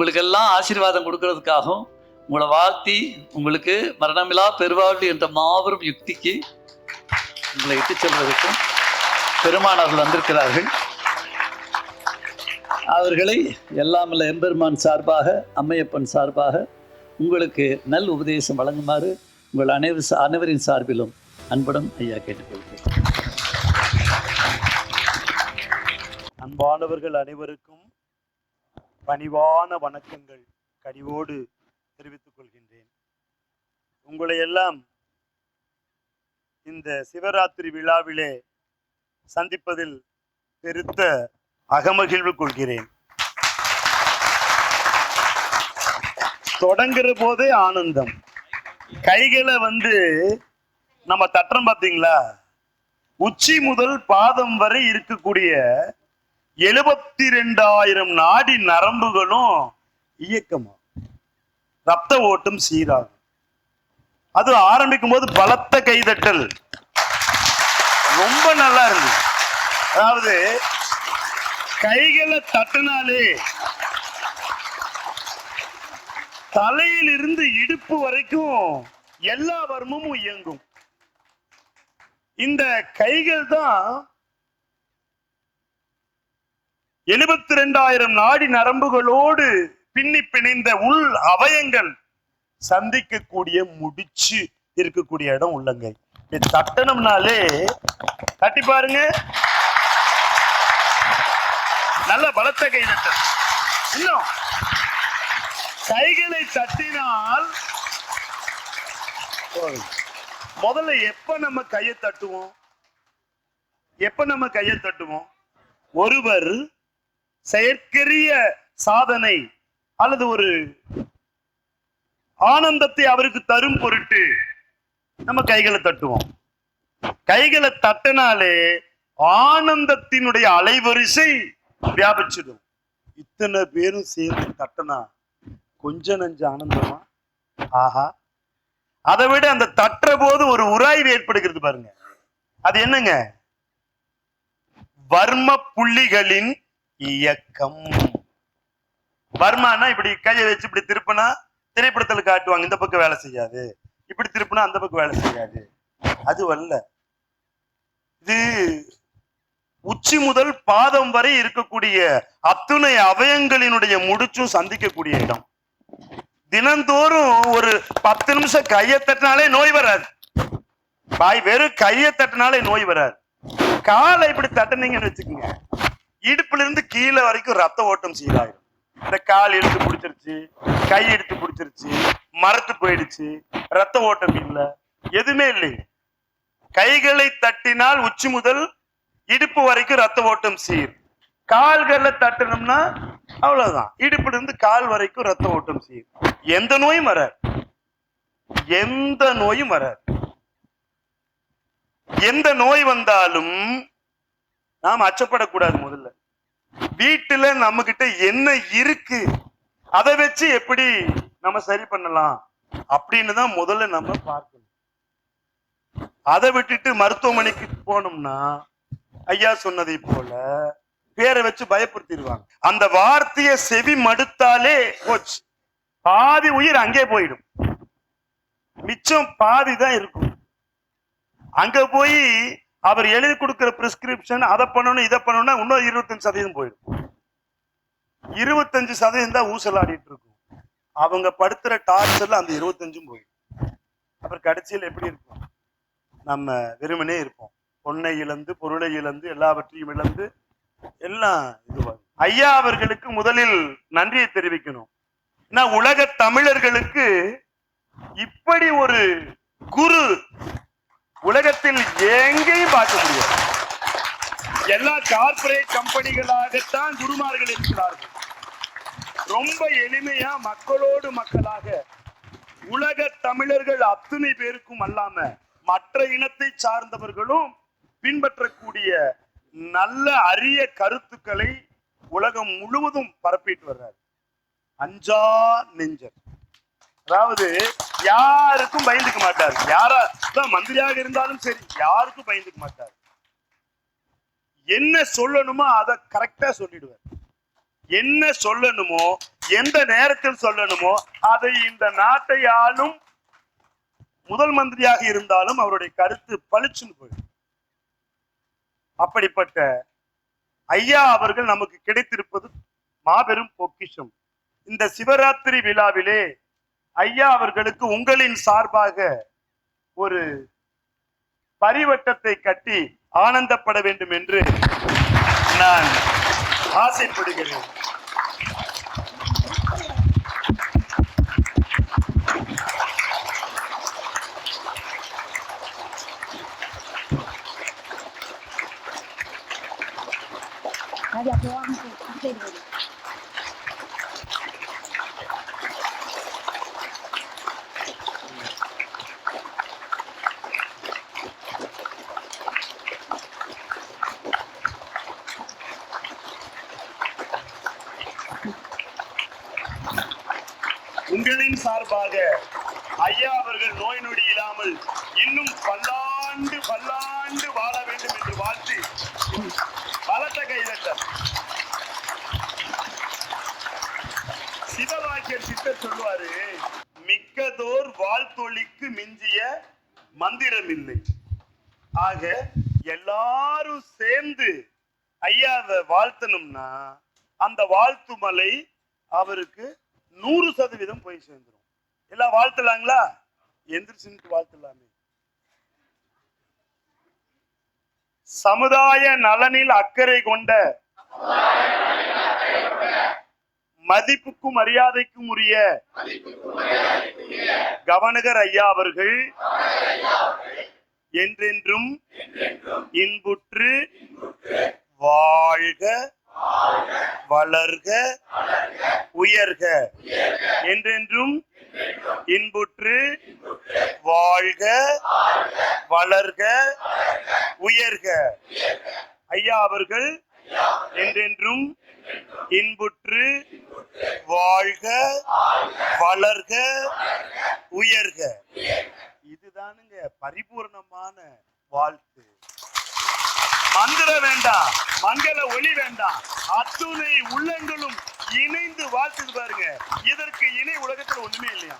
உங்களுக்கெல்லாம் ஆசீர்வாதம் கொடுக்கறதுக்காகவும் உங்களை வாழ்த்தி உங்களுக்கு மரணமில்லா பெருவாழ்வு என்ற மாபெரும் யுக்திக்கு உங்களை இட்டு செல்வதற்கும் பெருமானவர்கள் வந்திருக்கிறார்கள். அவர்களை எல்லாமல்ல எம்பெருமான் சார்பாக அம்மையப்பன் சார்பாக உங்களுக்கு நல் உபதேசம் வழங்குமாறு உங்கள் அனைவர் அனைவரின் சார்பிலும் அன்புடன் ஐயா கேட்டுக்கொள்கிறேன். அன்பானவர்கள் அனைவருக்கும் பணிவான வணக்கங்கள் கனிவோடு தெரிவித்துக் கொள்கின்றேன். உங்களை எல்லாம் இந்த சிவராத்திரி விழாவிலே சந்திப்பதில் பெருத்த அகமகிழ்வு கொள்கிறேன். தொடங்குற போதே ஆனந்தம். கைகளை வந்து நம்ம தட்டுறோம் பார்த்தீங்களா உச்சி முதல் பாதம் வரை இருக்கக்கூடிய எழுபத்தி ரெண்டாயிரம் நாடி நரம்புகளும் இயக்கமா? ரத்த ஓட்டம் சீராகும். அது ஆரம்பிக்கும் போது பலத்த கைதட்டல். ரொம்ப நல்லா இருக்கு அதாவது கைகளை தட்டினாலே தலையிலிருந்து இடுப்பு வரைக்கும் எல்லா வர்மமும் இயங்கும். இந்த கைகள் தான் எழுபத்தி ரெண்டாயிரம் நாடி நரம்புகளோடு பின்னி பிணைந்த உள் அவயங்கள் சந்திக்கக்கூடிய முடிச்சு இருக்கக்கூடிய இடம் உள்ளங்கை. இது தட்டணும்னாலே தட்டி பாருங்க. நல்ல பலத்த கை தட்டல் இன்னும். கைகளை தட்டினால் முதல்ல எப்ப நம்ம கையை தட்டுவோம்? எப்ப நம்ம கையை தட்டுவோம்? ஒருவர் செயற்கரிய சாதனை அல்லது ஒரு ஆனந்தத்தை அவருக்கு தரும் பொருட்டு நம்ம கைகளை தட்டுவோம். கைகளை தட்டினாலே ஆனந்தத்தினுடைய அலைவரிசை வியாபிச்சிடும். இத்தனை பேரும் சேர்ந்து தட்டினா கொஞ்ச நஞ்ச ஆனந்தமா? ஆஹா. அதை விட அந்த தட்டுற போது ஒரு உராய்வு ஏற்படுகிறது பாருங்க. அது என்னங்க? வர்ம புள்ளிகளின் இயக்கம். வர்மானா இப்படி கையை வச்சு இப்படி திருப்பினா திரைப்படத்துல காட்டுவாங்க இந்த பக்கம் வேலை செய்யாது. இப்படி திருப்பினா அந்த பக்கம் வேலை செய்யாது. அது வரல இது உச்சி முதல் பாதம் வரை இருக்கக்கூடிய அத்துணை அவயங்களினுடைய முடிச்சும் சந்திக்கக்கூடிய இடம். தினந்தோறும் ஒரு பத்து நிமிஷம் கையை தட்டினாலே நோய் வராது. பாய் வெறும் கையை தட்டினாலே நோய் வராது. காலை இப்படி தட்டினீங்கன்னு வச்சுக்கோங்க. இடுப்புல இருந்து கீழே வரைக்கும் ரத்த ஓட்டம் சீராயிரும். இந்த கால் இழுத்து பிடிச்சிருச்சு கை எடுத்து பிடிச்சிருச்சு மரத்து போயிடுச்சு ரத்த ஓட்டம் இல்லை எதுவுமே இல்லை கைகளை தட்டினால் உச்சி முதல் இடுப்பு வரைக்கும் ரத்த ஓட்டம் சீர். கால்களை தட்டணும்னா அவ்வளவுதான். இடுப்புல இருந்து கால் வரைக்கும் ரத்த ஓட்டம் சீர். எந்த நோயும் வராது. எந்த நோயும் வராது. எந்த நோய் வந்தாலும் நாம் அச்சப்படக்கூடாது முதல்ல. வீட்டுல நம்ம கிட்ட என்ன இருக்கு? அதை வச்சு எப்படி நம்ம சரி பண்ணலாம்? அப்படின்னு தான் முதல்ல நம்ம பார்க்கணும். அதை விட்டுட்டு மருத்துவமனைக்கு போனோம்னா ஐயா சொன்னதை போல பேரை வச்சு பயப்படுத்திடுவாங்க. அந்த வார்த்தைய செவி மடுத்தாலே போச்சு. பாதி உயிர் அங்கே போயிடும். மிச்சம் பாதி தான் இருக்கும். அங்க போய் அவர் எழுதி கொடுக்கிற பிரிஸ்கிரிப்ஷன் அதை பண்ணணும் இதை பண்ணணும்னா இன்னும் இருபத்தஞ்சு சதவீதம் போயிடும். இருபத்தஞ்சு சதவீதம் தான் ஊசலாடிட்டு இருக்கும். அவங்க படுத்துற டார்ச்சர்ல அந்த இருபத்தஞ்சும் போயிடும். அப்புறம் கடைசியில் எப்படி இருக்கும்? நம்ம வெறுமனே இருப்போம். பொண்ணை இழந்து பொருளை இழந்து எல்லாவற்றையும் இழந்து எல்லாம் இதுவாகும். ஐயா அவர்களுக்கு முதலில் நன்றியை தெரிவிக்கணும். ஏன்னா உலக தமிழர்களுக்கு இப்படி ஒரு குரு உலகத்தில் எங்கேயும் பார்க்க முடியாது. எல்லா கார்ப்பரேட் கம்பெனிகளாகத்தான் குருமார்கள் இருக்கிறார்கள். ரொம்ப எளிமையா மக்களோடு மக்களாக உலக தமிழர்கள் அத்தனை பேருக்கும் அல்லாம மற்ற இனத்தை சார்ந்தவர்களும் பின்பற்றக்கூடிய நல்ல அரிய கருத்துக்களை உலகம் முழுவதும் பரப்பிட்டு வர்றார். அஞ்சா நெஞ்சர். அதாவது யாருக்கும் பயந்துக்க மாட்டார். யாரா மந்திரியாக இருந்தாலும் சரி யாருக்கும் பயந்துக்க மாட்டார். என்ன சொல்லணுமோ அதை கரெக்டா சொல்லிடுவார். என்ன சொல்லணுமோ எந்த நேரத்தில் சொல்லணுமோ அதை இந்த நாட்டை ஆளும் முதல் மந்திரியாக இருந்தாலும் அவருடைய கருத்து பளிச்சுன்னு போயிடும். அப்படிப்பட்ட ஐயா அவர்கள் நமக்கு கிடைத்திருப்பது மாபெரும் பொக்கிஷம். இந்த சிவராத்திரி விழாவிலே ஐயா அவர்களுக்கு உங்களின் சார்பாக ஒரு பரிவட்டத்தை கட்டி ஆனந்தப்பட வேண்டும் என்று நான் ஆசைப்படுகிறேன் அது அப்போ அங்கே சரி வரும் உங்களின் சார்பாக ஐயா அவர்கள் நோய் நொடி இல்லாமல் இன்னும் பல்லாண்டு பல்லாண்டு வாழ வேண்டும் என்று வாழ்த்து பலத்த கைதட்டல். சிவவாக்கியர் சித்தர் சொல்லுவாரு மிக்கதோர் வாழ்த்தொழிக்கு மிஞ்சிய மந்திரம் இல்லை ஆக எல்லாரும் சேர்ந்து ஐயாவை வாழ்த்தணும்னா அந்த வாழ்த்து மலை அவருக்கு நூறு சதவீதம் போய் சேர்ந்துரும். எல்லாம் வாழ்த்துலாங்களா? எந்திரிச்சுன்னு வாழ்த்துலாமே. சமுதாய நலனில் அக்கறை கொண்ட மதிப்புக்கும் மரியாதைக்கும் உரிய கவனகர் ஐயா அவர்கள் என்றென்றும் இன்புற்று வாழ்க வளர்க உயர்க. என்றென்றும் இன்புற்று வாழ்க வளர்க உயர்க. ஐயா அவர்கள் என்றென்றும் இன்புற்று வாழ்க வளர்க உயர்க. இதுதானுங்க பரிபூர்ணமான வாழ்த்து. மந்திர வேண்டாம் மங்கள ஒளி வேண்டாம் அத்துணை உள்ளங்களும் இணைந்து வாழ்த்துது பாருங்க. இதற்கு இணை உலகத்துல ஒண்ணுமே இல்லையா?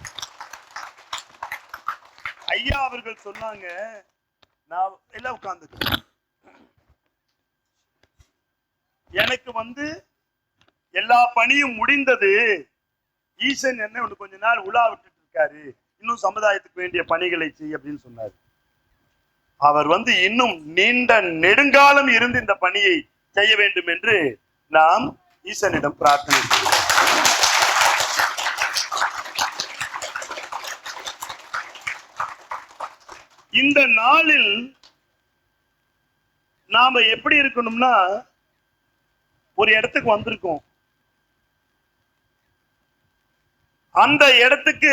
ஐயா அவர்கள் சொன்னாங்க நான் எல்லாம் உட்கார்ந்துக்கிறேன் எனக்கு வந்து எல்லா பணியும் முடிந்தது. ஈசன் என்ன கொஞ்ச நாள் உலா விட்டுட்டு இருக்காரு. இன்னும் சமுதாயத்துக்கு வேண்டிய பணிகளை செய் அப்படின்னு சொன்னாரு. அவர் வந்து இன்னும் நீண்ட நெடுங்காலம் இருந்து இந்த பணியை செய்ய வேண்டும் என்று நாம் ஈசனிடம் பிரார்த்தனை செய்வோம் இந்த நாளில் நாம எப்படி இருக்கணும்னா ஒரு இடத்துக்கு வந்திருக்கோம். அந்த இடத்துக்கு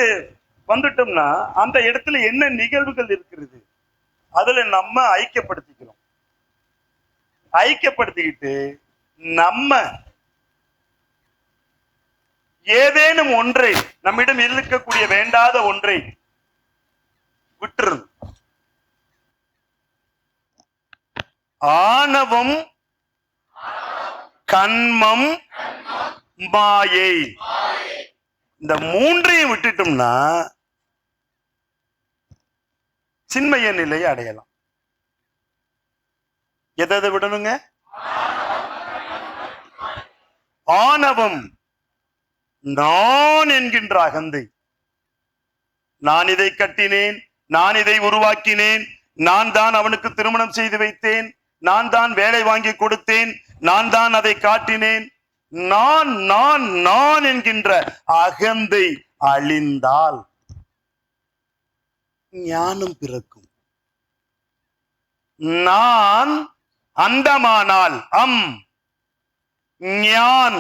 வந்துட்டோம்னா அந்த இடத்துல என்ன நிகழ்வுகள் இருக்கிறது? அதுல நம்ம ஐக்கியப்படுத்திக்கிறோம். ஐக்கியப்படுத்திக்கிட்டு நம்ம ஏதேனும் ஒன்றை நம்மிடம் இருக்கக்கூடிய வேண்டாத ஒன்றை விட்டுருது ஆணவம் கண்மம் மாயை. இந்த மூன்றையும் விட்டுட்டோம்னா சின்மய நிலையை அடையலாம். எதை எதை விடணுங்க? ஆணவம். நான் என்கின்ற அகந்தை. நான் இதை கட்டினேன் நான் இதை உருவாக்கினேன் நான் தான் அவனுக்கு திருமணம் செய்து வைத்தேன் நான் தான் வேலை வாங்கி கொடுத்தேன் நான் தான் அதை காட்டினேன். நான் நான் நான் என்கின்ற அகந்தை அழிந்தால் ஞானம் பிறக்கும். நான் அந்தமானால் அம் ஞான்.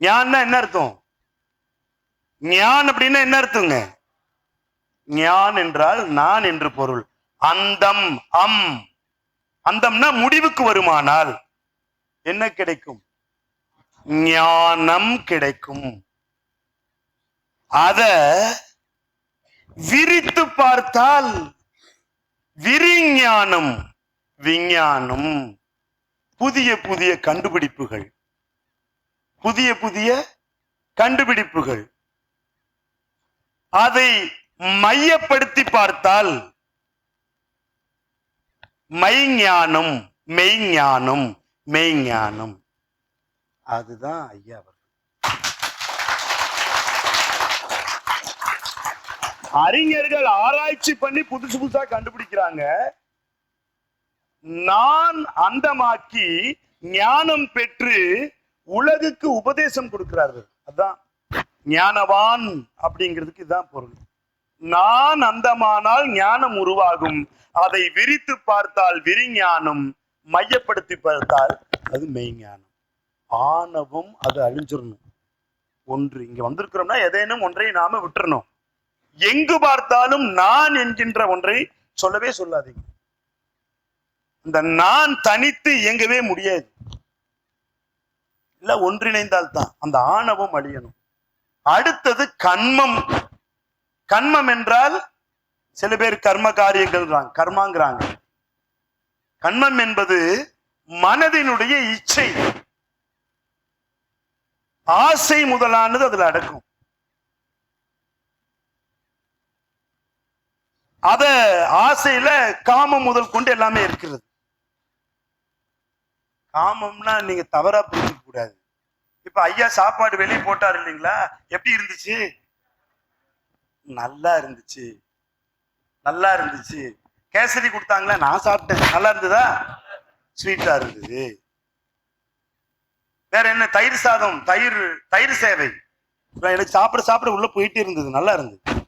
ஞான்னா என்ன அர்த்தம்? ஞான் அப்படின்னா என்ன அர்த்தங்க? ஞான் என்றால் நான் என்று பொருள். அந்தம் அம். அந்தம்னா முடிவுக்கு வருமானால் என்ன கிடைக்கும்? ஞானம் கிடைக்கும். அத விரித்து பார்த்தால் விரிஞானம் விஞ்ஞானம். புதிய புதிய கண்டுபிடிப்புகள். புதிய புதிய கண்டுபிடிப்புகள். அதை மையப்படுத்தி பார்த்தால் மெய்ஞானம் மெய்ஞானம் மெய்ஞானம். அதுதான் ஐயா அவர்கள். அறிஞர்கள் ஆராய்ச்சி பண்ணி புதுசு புதுசா கண்டுபிடிக்கிறாங்க. நான் அந்தமாக்கி ஞானம் பெற்று உலகுக்கு உபதேசம் கொடுக்கிறார்கள். அதான் ஞானவான் அப்படிங்கிறதுக்கு இதுதான் பொருள். நான் அந்தமானால் ஞானம் உருவாகும். அதை விரித்து பார்த்தால் விரிஞானம் மையப்படுத்தி பார்த்தால் அது மெய்ஞானம். ஆணவம் அது அழிஞ்சிடணும் ஒன்று இங்க வந்திருக்கிறோம்னா எதேனும் ஒன்றை நாம விட்டுறணும். எங்கு பார்த்தாலும் நான் என்கின்ற ஒன்றை சொல்லவே சொல்லாதீங்க. இந்த நான் தனித்து இயங்கவே முடியாது. இல்ல ஒன்றிணைந்தால் தான் அந்த ஆணவம் அழியணும். அடுத்தது கண்மம். கண்மம் என்றால் சில பேர் கர்ம காரியங்கள்ன்றாங்க கர்மாங்கிறாங்க. கண்மம் என்பது மனதினுடைய இச்சை. ஆசை முதலானது அதுல அடக்கும். அத ஆசையில காமம் முதல் கொண்டு எல்லாமே இருக்கிறது. காமம்னா நீங்க தவறா புரிஞ்சுக்க கூடாது. இப்ப ஐயா சாப்பாடு வெளியே போட்டாரு இல்லைங்களா? எப்படி இருந்துச்சு? நல்லா இருந்துச்சு. நல்லா இருந்துச்சு. கேசரி கொடுத்தாங்களா? நான் சாப்பிட்டேன். நல்லா இருந்ததா? ஸ்வீட்டா இருந்தது. வேற என்ன? தயிர் சாதம் தயிர் தயிர் சேவை. எனக்கு சாப்பிட சாப்பிட உள்ள போயிட்டே இருந்தது. நல்லா இருந்தது.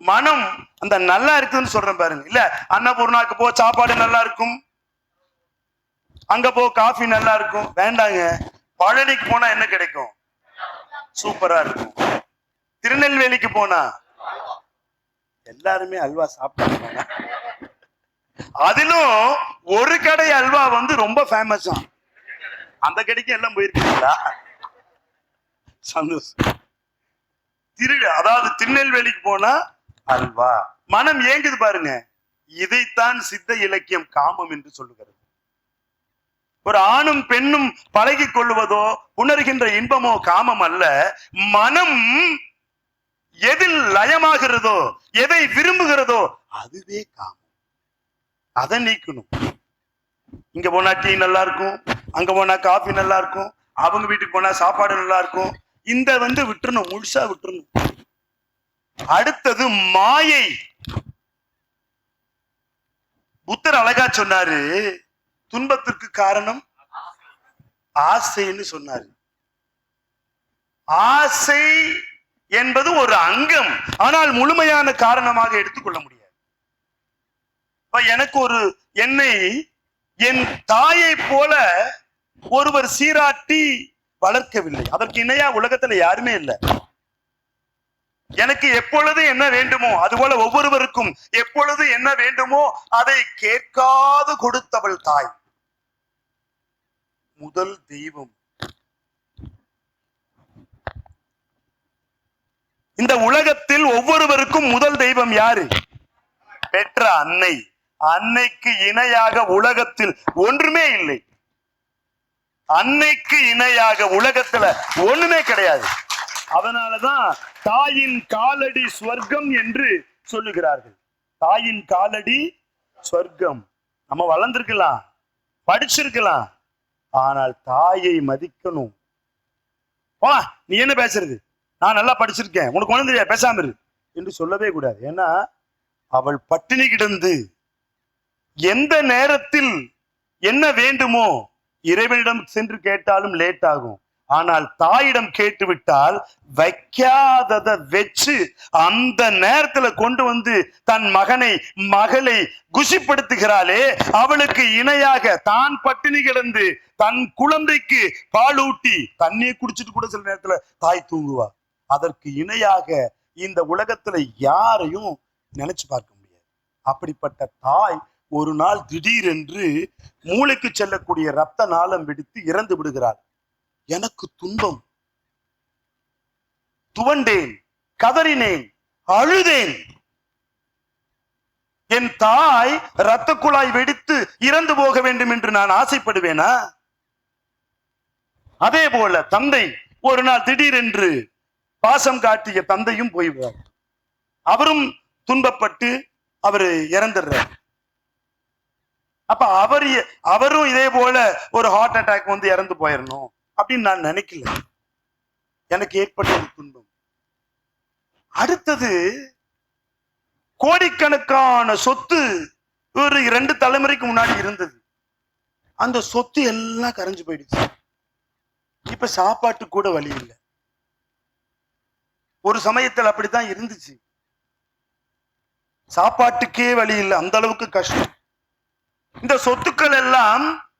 மனம் அந்த நல்லா இருக்குதுன்னு சொல்றேன் பாருங்க. இல்ல அன்னபூர்ணாக்கு போ சாப்பாடு நல்லா இருக்கும். அங்க போ காஃபி நல்லா இருக்கும். வேண்டாங்க. பழனிக்கு போனா என்ன கிடைக்கும்? சூப்பரா இருக்கும். திருநெல்வேலிக்கு போனா? எல்லாருமே அல்வா சாப்பிட்டாங்க அதிலும் ஒரு கடை அல்வா வந்து ரொம்ப ஃபேமஸ் அந்த கடைக்கு எல்லாம் போயிருக்கீங்களா? சந்தோஷம். திரு அதாவது திருநெல்வேலிக்கு போனா அல்வா. மனம் ஏங்குது பாருங்க. இதைத்தான் சித்த இலக்கியம் காமம் என்று சொல்லுகிறது. ஒரு ஆணும் பெண்ணும் பழகி கொள்வதோ உணர்கின்ற இன்பமோ காமம் அல்ல. மனம் எதில் லயமாகிறதோ எதை விரும்புகிறதோ அதுவே காமம். அதை நீக்கணும். இங்க போனா டீ நல்லா இருக்கும் அங்க போனா காஃபி நல்லா இருக்கும் அவங்க வீட்டுக்கு போனா சாப்பாடு நல்லா இருக்கும் இந்த வந்து விட்டுறணும் முழுசா விட்டுறணும். அடுத்தது மாயை. புத்தர் அழகா சொன்னாரு துன்பத்திற்கு காரணம் ஆசைன்னு சொன்னாரு. ஆசை என்பது ஒரு அங்கம் ஆனால் முழுமையான காரணமாக எடுத்துக்கொள்ள முடியாது. இப்ப எனக்கு ஒரு என்னை என் தாயை போல ஒருவர் சீராட்டி வளர்க்கவில்லை. அதற்கு இணையா உலகத்துல யாருமே இல்லை. எனக்கு எப்பொழுது என்ன வேண்டுமோ அதுபோல ஒவ்வொருவருக்கும் எப்பொழுது என்ன வேண்டுமோ அதை கேட்காது கொடுத்தவள் தாய். முதல் தெய்வம். இந்த உலகத்தில் ஒவ்வொருவருக்கும் முதல் தெய்வம் யாரு? பெற்ற அன்னை. அன்னைக்கு இணையாக உலகத்தில் ஒன்றுமே இல்லை. அன்னைக்கு இணையாக உலகத்துல ஒண்ணுமே கிடையாது. அதனாலதான் தாயின் காலடி ஸ்வர்க்கம் என்று சொல்லுகிறார்கள். தாயின் காலடி ஸ்வர்க்கம். நம்ம வளர்ந்திருக்கலாம் படிச்சிருக்கலாம் ஆனால் தாயை மதிக்கணும். வா நீ என்ன பேசுறது? நான் நல்லா படிச்சிருக்கேன் உனக்கு ஒன்றும் தெரியாது பேசாம இரு என்று சொல்லவே கூடாது. ஏன்னா அவள் பட்டினி கிடந்து எந்த நேரத்தில் என்ன வேண்டுமோ இறைவனிடம் சென்று கேட்டாலும் லேட் ஆகும். ஆனால் தாயிடம் கேட்டுவிட்டால் வைக்காதத வச்சு அந்த நேரத்துல கொண்டு வந்து தன் மகனை மகளை குஷிப்படுத்துகிறாளே. அவளுக்கு இணையாக தான் பட்டினி கிடந்து தன் குழந்தைக்கு பாலூட்டி தண்ணியை குடிச்சிட்டு கூட சில நேரத்துல தாய் தூங்குவா. அதற்கு இணையாக இந்த உலகத்துல யாரையும் நினைச்சு பார்க்க முடியாது. அப்படிப்பட்ட தாய் ஒரு நாள் திடீரென்று மூளைக்கு செல்லக்கூடிய ரத்த நாளம் வெடித்து இறந்து விடுகிறாள். எனக்கு துன்பம். துவண்டேன் கதறினேன் அழுதேன். என் தாய் இரத்த குழாய் வெடித்து இறந்து போக வேண்டும் என்று நான் ஆசைப்படுவேனா? அதே போல தந்தை ஒரு நாள் திடீரென்று பாசம் காட்டிய தந்தையும் போய்விடுறார் அவரும் துன்பப்பட்டு அவர் இறந்துடுறார். அப்ப அவர் அவரும் இதே போல ஒரு ஹார்ட் அட்டாக் வந்து இறந்து போயிடணும் அப்படின்னு நான் நினைக்கல. எனக்கு ஏற்பட்ட ஒரு துன்பம். அடுத்தது கோடிக்கணக்கான சொத்து ஒரு இரண்டு தலைமுறைக்கு முன்னாடி இருந்தது. அந்த சொத்து எல்லாம் கரைஞ்சு போயிடுச்சு. இப்ப சாப்பாட்டு கூட வழி இல்லை. ஒரு சமயத்தில் அப்படித்தான் இருந்துச்சு. சாப்பாட்டுக்கே வழி இல்லை. அந்த அளவுக்கு கஷ்டம். இந்த சொத்துக்கள் எல்லாம்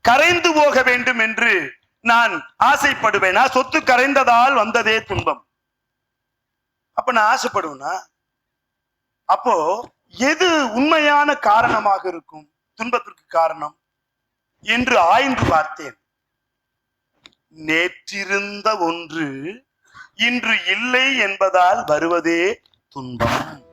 கரைந்து போக வேண்டும் என்று நான் ஆசைப்படுவேன்? சொத்து கரைந்ததால் வந்ததே துன்பம். அப்ப நான் ஆசைப்படுவேனா? அப்போ எது உண்மையான காரணமாக இருக்கும்? துன்பத்திற்கு காரணம்? என்று ஆய்ந்து பார்த்தேன். நேற்றிருந்த ஒன்று இன்று இல்லை என்பதால் வருவதே துன்பம்.